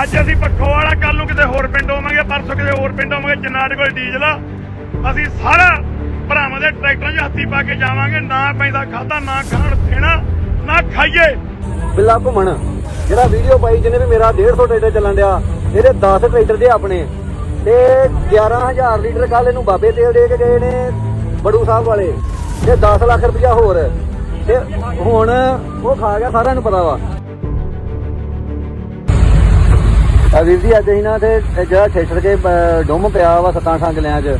ਅੱਜ ਅਸੀਂ ਪੱਖੋ ਵਾਲਾ ਕੱਲ ਨੂੰ ਕਿਤੇ ਹੋਰ ਪਿੰਡ ਹੋਵਾਂਗੇ, ਪਰਸੋਂ ਕਿਤੇ ਹੋਰ ਪਿੰਡ ਹੋਵਾਂਗੇ ਜਨਾਟ ਕੋਲ ਡੀਜ਼ਲ ਆ। ਅਸੀਂ ਸਾਰਾ ਭਰਾਵਾਂ ਦੇ ਟਰੈਕਟਰਾਂ 'ਚ ਹੱਥੀ ਪਾ ਕੇ ਜਾਵਾਂਗੇ, ਨਾ ਪੈਂਦਾ ਖਾਦਾ ਨਾ ਖਾਣ ਦੇਣਾ ਨਾ ਖਾਈਏ। ਬਿੱਲਾ ਘੁੰਮਣ, ਜਿਹੜਾ ਵੀਡੀਓ ਪਾਈ ਜਿਹਨੇ ਵੀ ਮੇਰਾ 150 ਟਰੈਕਟਰ ਚੱਲਣ ਡਿਆ ਇਹਦੇ 10 ਟਰੈਕਟਰ ਦੇ ਆਪਣੇ। ਤੇ 11000 ਲੀਟਰ ਕੱਲ ਇਹਨੂੰ ਬਾਬੇ ਤੇਲ ਦੇ ਕੇ ਗਏ ਨੇ, ਬੜੂ ਸਾਹਿਬ ਵਾਲੇ। ਤੇ 10 ਲੱਖ ਰੁਪਇਆ ਹੋਰ। ਤੇ ਹੁਣ ਉਹ ਖਾ ਗਿਆ, ਸਾਰਿਆਂ ਨੂੰ ਪਤਾ ਵਾ। ਵੀਰ ਜੀ ਅੱਜ ਅਸੀਂ ਨਾ ਤੇ ਇਹ ਜਿਹੜਾ ਛੇਛੜ ਕੇ ਅਹ, ਡੁੰਮ ਪਿਆ ਵਾ ਸੱਤਾਂ ਠਾਂ ਕਿਲਿਆਂ 'ਚ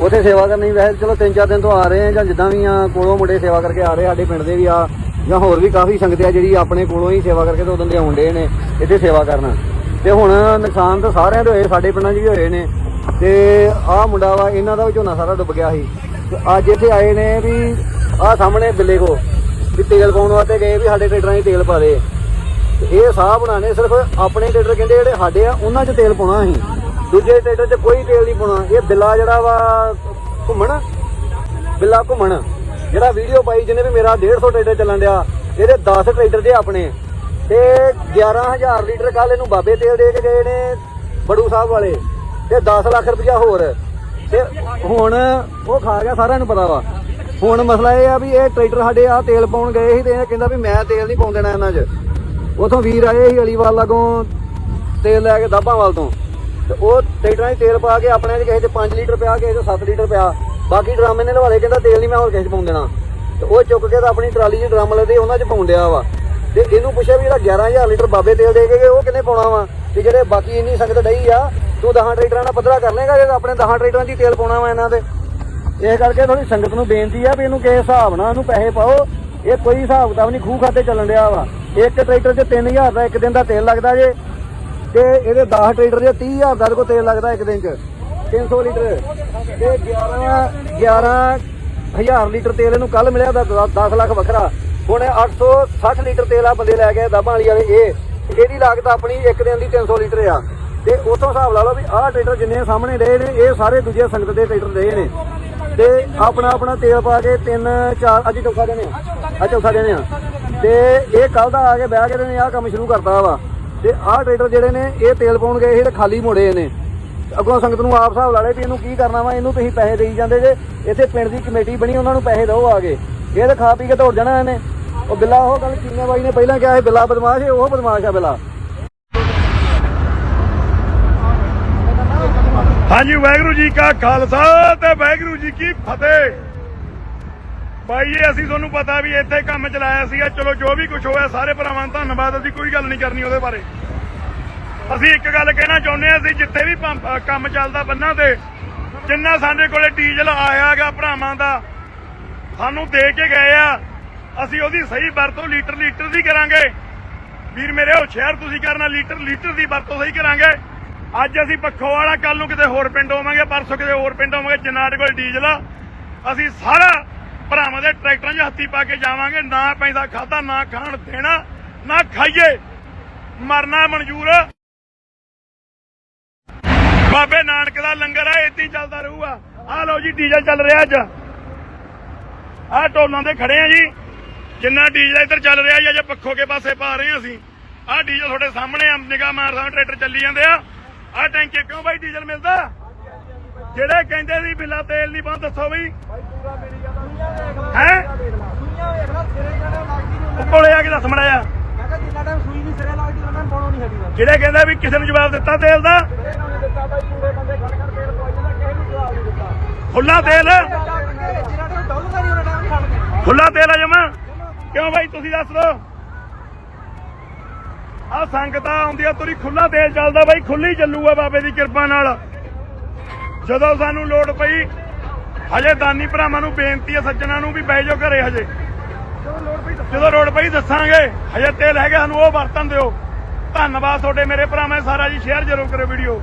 ਉਥੇ ਸੇਵਾ ਕਰਨੀ ਵੈਸੇ ਚਲੋ ਤਿੰਨ ਚਾਰ ਦਿਨ ਤੋਂ ਆ ਰਹੇ ਆ ਜਾਂ ਜਿੱਦਾਂ ਵੀ ਆ ਕੋਲੋਂ ਮੁੰਡੇ ਸੇਵਾ ਕਰਕੇ ਆ ਰਹੇ ਸਾਡੇ ਪਿੰਡ ਦੇ ਵੀ ਆ ਜਾਂ ਹੋਰ ਵੀ ਕਾਫੀ ਸੰਗਤ ਆ ਜਿਹੜੀ ਆਪਣੇ ਕੋਲੋਂ ਹੀ ਸੇਵਾ ਕਰਕੇ ਤੇ ਉਦੋਂ ਦੇ ਆਉਂਦੇ ਨੇ ਇੱਥੇ ਸੇਵਾ ਕਰਨ। ਤੇ ਹੁਣ ਨੁਕਸਾਨ ਤਾਂ ਸਾਰਿਆਂ ਦੇ ਹੋਏ ਸਾਡੇ ਪਿੰਡਾਂ 'ਚ ਵੀ ਹੋਏ ਨੇ। ਤੇ ਆਹ ਮੁੰਡਾ ਵਾ ਇਹਨਾਂ ਦਾ ਵੀ ਝੋਨਾ ਸਾਰਾ ਡੁੱਬ ਗਿਆ ਸੀ। ਅੱਜ ਇੱਥੇ ਆਏ ਨੇ ਵੀ ਆਹ ਸਾਹਮਣੇ ਬਿੱਲੇ ਕੋ ਵੀ ਤੇਲ ਪਾਉਣ ਵਾਸਤੇ ਗਏ ਵੀ ਸਾਡੇ ਟਰੈਕਟਰਾਂ 'ਚ ਤੇਲ ਪਾ ਦੇ। ਇਹ ਸਾਹ ਬਣਾਣੇ ਸਿਰਫ ਆਪਣੇ ਟਰੈਕਟਰ ਕਹਿੰਦੇ ਜਿਹੜੇ ਸਾਡੇ ਆ, ਉਹਨਾਂ 'ਚ ਤੇਲ ਪਾਉਣਾ ਅਸੀਂ। ਦੂਜੇ ਟਰੈਕਟਰ 'ਚ ਕੋਈ ਤੇਲ ਨਹੀਂ ਪਾਉਣਾ। ਇਹ ਬਿੱਲਾ ਜਿਹੜਾ ਵਾ, ਘੁੰਮਣ, ਬਿੱਲਾ ਘੁੰਮਣ। ਜਿਹੜਾ ਵੀਡੀਓ ਪਾਈ ਜਿਹਨੇ ਵੀ ਮੇਰਾ 150 ਟਰੈਕਟਰ ਚੱਲਣ ਡਿਆ, ਇਹਦੇ 10 ਟਰੈਕਟਰ ਦੇ ਆਪਣੇ। ਤੇ 11000 ਲੀਟਰ ਕੱਲ ਇਹਨੂੰ ਬਾਬੇ ਤੇਲ ਦੇ ਕੇ ਗਏ ਨੇ ਬੜੂ ਸਾਹਿਬ ਵਾਲੇ। ਤੇ 10 ਲੱਖ ਰੁਪਇਆ ਹੋਰ। ਤੇ ਹੁਣ ਉਹ ਖਾ ਗਿਆ, ਸਾਰਿਆਂ ਨੂੰ ਪਤਾ ਵਾ। ਹੁਣ ਮਸਲਾ ਇਹ ਆ ਵੀ ਇਹ ਟਰੈਕਟਰ ਸਾਡੇ ਆ ਤੇਲ ਪਾਉਣ ਗਏ ਸੀ ਤੇ ਇਹ ਕਹਿੰਦਾ ਵੀ ਮੈਂ ਤੇਲ ਨਹੀਂ ਪਾਉਣ ਦੇਣਾ ਇਹਨਾਂ 'ਚ। ਉਥੋਂ ਵੀਰ ਆਏ ਸੀ ਅਲੀਵਾਲ ਲਾਗੋਂ ਤੇਲ ਲੈ ਕੇ ਦਾਬਾਵਾਲ ਤੋਂ। ਤੇ ਉਹ ਟਰੈਕਟਰਾਂ 'ਚ ਤੇਲ ਪਾ ਕੇ ਆਪਣੇ 'ਚ ਕਿਸੇ 'ਚ 5 ਲੀਟਰ ਪਿਆ, ਕਿਸੇ 'ਚ 7 ਲੀਟਰ ਪਿਆ। ਬਾਕੀ ਡਰਾਮੇ ਨੇ ਲਵਾਲੇ ਕਹਿੰਦਾ ਤੇਲ ਨਹੀਂ ਮੈਂ ਹੋਰ ਕਿਸੇ 'ਚ ਪਾਉਣ ਦੇਣਾ। ਤੇ ਉਹ ਚੁੱਕ ਕੇ ਤਾਂ ਆਪਣੀ ਟਰਾਲੀ 'ਚ ਡਰਮ ਲੈਦੇ ਉਹਨਾਂ 'ਚ ਪਾਉਣ ਡਿਆ ਵਾ। ਤੇ ਇਹਨੂੰ ਪੁੱਛਿਆ ਵੀ ਜਿਹੜਾ 11000 ਲੀਟਰ ਬਾਬੇ ਤੇਲ ਦੇ ਕੇ ਉਹ ਕਿੰਨੇ ਪਾਉਣਾ ਵਾ? ਤੇ ਜਿਹੜੇ ਬਾਕੀ ਇੰਨੀ ਸੰਗਤ ਡਈ ਆ, ਤੂੰ 10 ਟਰੈਕਟਰਾਂ ਨਾਲ ਪੱਧਰਾ ਕਰ ਲੇਗਾ ਜੇ ਆਪਣੇ 10 ਟਰੈਕਟਰਾਂ 'ਚ ਹੀ ਤੇਲ ਪਾਉਣਾ ਵਾ ਇਹਨਾਂ ਦੇ। ਇਸ ਕਰਕੇ ਥੋੜੀ ਸੰਗਤ ਨੂੰ ਬੇਨਤੀ ਆ ਵੀ ਇਹਨੂੰ ਕਿਸੇ ਹਿਸਾਬ ਨਾਲ ਇਹਨੂੰ ਪੈਸੇ ਪਾਓ ਇਹ ਕੋਈ ਹਿਸਾਬ ਕਿਤਾਬ ਨਹੀਂ, ਖੂਹ ਖਾਤੇ ਚੱਲਣ ਰਿਹਾ ਵਾ। ਇੱਕ ਟਰੈਕਟਰ 'ਚ 3000 ਦਾ, ਇੱਕ ਦਿਨ ਦਾ ਤੇਲ ਲੱਗਦਾ ਜੇ। ਤੇ ਇਹਦੇ 10 ਟਰੈਕਟਰ 'ਚ 30000 ਦਾ ਕੋ ਤੇਲ ਲੱਗਦਾ ਇੱਕ ਦਿਨ 'ਚ। 300 ਲੀਟਰ। ਤੇ 11 11000 ਲੀਟਰ ਤੇਲ ਇਹਨੂੰ ਕੱਲ ਮਿਲਿਆ ਦਾ 10 ਲੱਖ ਵੱਖਰਾ। ਹੁਣ 860 ਲੀਟਰ ਤੇਲ ਆ ਬੰਦੇ ਲੈ ਗਏ, ਦਾਬਾਂ ਵਾਲੀ ਵਾਲੇ ਇਹ। ਇਹਦੀ ਲਾਗਤ ਆਪਣੀ ਇੱਕ ਦਿਨ ਦੀ 300 ਲੀਟਰ ਆ। ਤੇ ਉਥੋਂ ਹਿਸਾਬ ਲਾ ਲਓ ਵੀ ਆਹ ਟਰੈਕਟਰ ਜਿੰਨੇ ਸਾਹਮਣੇ ਰਹੇ ਨੇ, ਇਹ ਸਾਰੇ ਦੂਜੇ ਸੰਗਤ ਦੇ ਟਰੈਕਟਰ ਰਹੇ ਨੇ। ਤੇ ਆਪਣਾ ਆਪਣਾ ਤੇਲ ਪਾ ਕੇ ਤਿੰਨ, ਚਾਰ, ਅੱਜ ਚੌਥਾ ਦਿਨ ਆ ਚੌਥਾ ਦਿਨ ਆ। ਤੇ ਇਹ ਕੱਲ ਦਾ ਆ ਕੇ ਬਹਿ ਕੇ ਨੇ ਆਹ ਕੰਮ ਸ਼ੁਰੂ ਕਰਤਾ ਵਾ। ਤੇ ਆਹ ਟਰੈਕਟਰ ਜਿਹੜੇ ਨੇ, ਇਹ ਤੇਲ ਪਾਉਣ ਗਏ ਸੀ ਤੇ ਖਾਲੀ ਮੋੜੇ ਨੇ ਅੱਗੋਂ ਸੰਗਤ ਨੂੰ ਆਪ ਹਿਸਾਬ ਲਾ ਵੀ ਇਹਨੂੰ ਕੀ ਕਰਨਾ ਵਾ, ਇਹਨੂੰ ਤੁਸੀਂ ਪੈਸੇ ਦੇਈ ਜਾਂਦੇ ਜੇ। ਇੱਥੇ ਪਿੰਡ ਦੀ ਕਮੇਟੀ ਬਣੀ, ਉਹਨਾਂ ਨੂੰ ਪੈਸੇ ਦਿਓ ਆ ਕੇ। ਇਹ ਤਾਂ ਖਾ ਪੀ ਕੇ ਦੌੜ ਜਾਣਾ ਇਹਨੇ। ਉਹ ਬਿੱਲਾ, ਉਹ ਗੱਲ ਚੀਨੇ ਬਾਈ ਨੇ ਪਹਿਲਾਂ ਕਿਹਾ ਸੀ ਬਿੱਲਾ ਬਦਮਾਸ਼ ਹੈ ਉਹ ਬਦਮਾਸ਼ ਆ ਬਿੱਲਾ। ਹਾਂਜੀ, ਵਾਹਿਗੁਰੂ ਜੀ ਕਾ ਖਾਲਸਾ ਤੇ ਵਾਹਿਗੁਰੂ ਜੀ ਕੀ ਫਤਿਹ। ਬਾਈ ਇਹ ਅਸੀਂ ਤੁਹਾਨੂੰ ਪਤਾ ਵੀ ਇੱਥੇ ਕੰਮ ਚਲਾਇਆ ਸੀਗਾ। ਚਲੋ, ਜੋ ਵੀ ਕੁਝ ਹੋਇਆ, ਸਾਰੇ ਭਰਾਵਾਂ ਦਾ ਧੰਨਵਾਦ। ਅਸੀਂ ਕੋਈ ਗੱਲ ਨਹੀਂ ਕਰਨੀ ਉਹਦੇ ਬਾਰੇ। ਅਸੀਂ ਇੱਕ ਗੱਲ ਕਹਿਣਾ ਚਾਹੁੰਦੇ ਹਾਂ, ਅਸੀਂ ਜਿੱਥੇ ਵੀ ਕੰਮ ਚੱਲਦਾ ਬੰਨਾਂ ਤੇ, ਜਿੰਨਾ ਸਾਡੇ ਕੋਲੇ ਡੀਜ਼ਲ ਆਇਆਗਾ ਭਰਾਵਾਂ ਦਾ, ਸਾਨੂੰ ਦੇ ਕੇ ਗਏ ਆ। ਅਸੀਂ ਉਹਦੀ ਸਹੀ ਵਰਤੋਂ ਲੀਟਰ ਲੀਟਰ ਦੀ ਕਰਾਂਗੇ। ਵੀਰ ਮੇਰੇ, ਉਹ ਸ਼ਹਿਰ ਤੁਸੀਂ ਕਰਨਾ, ਲੀਟਰ ਲੀਟਰ ਦੀ ਵਰਤੋਂ ਸਹੀ ਕਰਾਂਗੇ। ਅੱਜ ਅਸੀਂ ਪੱਖੋ ਵਾਲਾ ਕੱਲ ਨੂੰ ਕਿਤੇ ਹੋਰ ਪਿੰਡ ਹੋਵਾਂਗੇ, ਪਰਸੋਂ ਕਿਤੇ ਹੋਰ ਪਿੰਡ ਹੋਵਾਂਗੇ ਸਾਡੇ ਕੋਲ ਡੀਜ਼ਲ ਆ। ਅਸੀਂ ਸਾਰਾ ਭਰਾਵਾਂ ਦੇ ਟਰੈਕਟਰਾਂ 'ਚ ਹੱਥੀ ਪਾ ਕੇ ਜਾਵਾਂਗੇ, ਨਾ ਪੈਂਦਾ ਖਾਦਾ ਨਾ ਖਾਣ ਦੇਣਾ, ਨਾ ਖਾਈਏ। ਮਰਨਾ ਮਨਜ਼ੂਰ। ਬਾਬੇ ਨਾਨਕ ਦਾ ਲੰਗਰ ਆ ਏਦਾਂ ਚੱਲਦਾ ਰਹੂਗਾ। ਆ ਲਓ ਜੀ, ਡੀਜ਼ਲ ਚੱਲ ਰਿਹਾ ਅੱਜ। ਆਹ ਟੋਲਾਂ ਦੇ ਖੜੇ ਆ ਜੀ। ਜਿੰਨਾ ਡੀਜ਼ਲ ਇੱਧਰ ਚੱਲ ਰਿਹਾ ਜੀ, ਅਜੇ ਪੱਖੋ ਕੇ ਪਾਸੇ ਪਾ ਰਹੇ ਆ ਅਸੀਂ। ਆਹ ਡੀਜ਼ਲ ਤੁਹਾਡੇ ਸਾਹਮਣੇ ਨਿਗਾਹ ਮਾਰ ਸਾਹਮਣੇ ਟਰੈਕਟਰ ਚੱਲੀ ਜਾਂਦੇ ਆ। ਆਹ ਟੈਂਕੀ ਕਿਉਂ ਬਾਈ ਡੀਜ਼ਲ ਮਿਲਦਾ? ਜਿਹੜੇ ਕਹਿੰਦੇ ਸੀ ਬਿੱਲਾ ਤੇਲ ਨਹੀਂ ਪਾਉਂ ਦੱਸੋ ਹੈ? ਕੋਲੇ ਆ ਕੇ ਦੱਸ ਮੜਿਆ ਜਿਹੜੇ ਕਹਿੰਦਾ ਵੀ ਕਿਸੇ ਨੂੰ ਜਵਾਬ ਦਿੱਤਾ ਤੇਲ ਦਾ ਖੁੱਲਾ ਤੇਲ। ਖੁੱਲਾ ਤੇਲ ਆ ਜਮਾ। ਕਿਉਂ ਬਾਈ ਤੁਸੀਂ ਦੱਸ ਦੋ ਆ ਸੰਗਤਾਂ ਆਉਂਦੀਆਂ ਤੁਰੀ ਖੁੱਲਾ ਤੇਲ ਚੱਲਦਾ ਬਾਈ ਖੁੱਲੀ ਚੱਲੂਗਾ ਬਾਬੇ ਦੀ ਕਿਰਪਾ ਨਾਲ। ਜਦੋਂ ਸਾਨੂੰ ਲੋੜ ਪਈ, ਹਜੇ ਦਾਨੀ ਭਰਾਵਾਂ ਨੂੰ ਬੇਨਤੀ ਹੈ, ਸੱਜਣਾ ਨੂੰ ਵੀ ਬਹਿ ਜਾਓ ਘਰੇ ਹਜੇ। ਜਦੋਂ ਲੋੜ ਪਈ ਦੱਸਾਂਗੇ, ਹਜੇ ਤੇਲ ਹੈਗਾ ਸਾਨੂੰ ਉਹ ਵਰਤਨ ਦਿਓ। ਧੰਨਵਾਦ ਤੁਹਾਡੇ ਮੇਰੇ ਭਰਾਵਾਂ, ਸਾਰਾ ਜੀ ਸ਼ੇਅਰ ਜ਼ਰੂਰ ਕਰਿਓ ਵੀਡੀਓ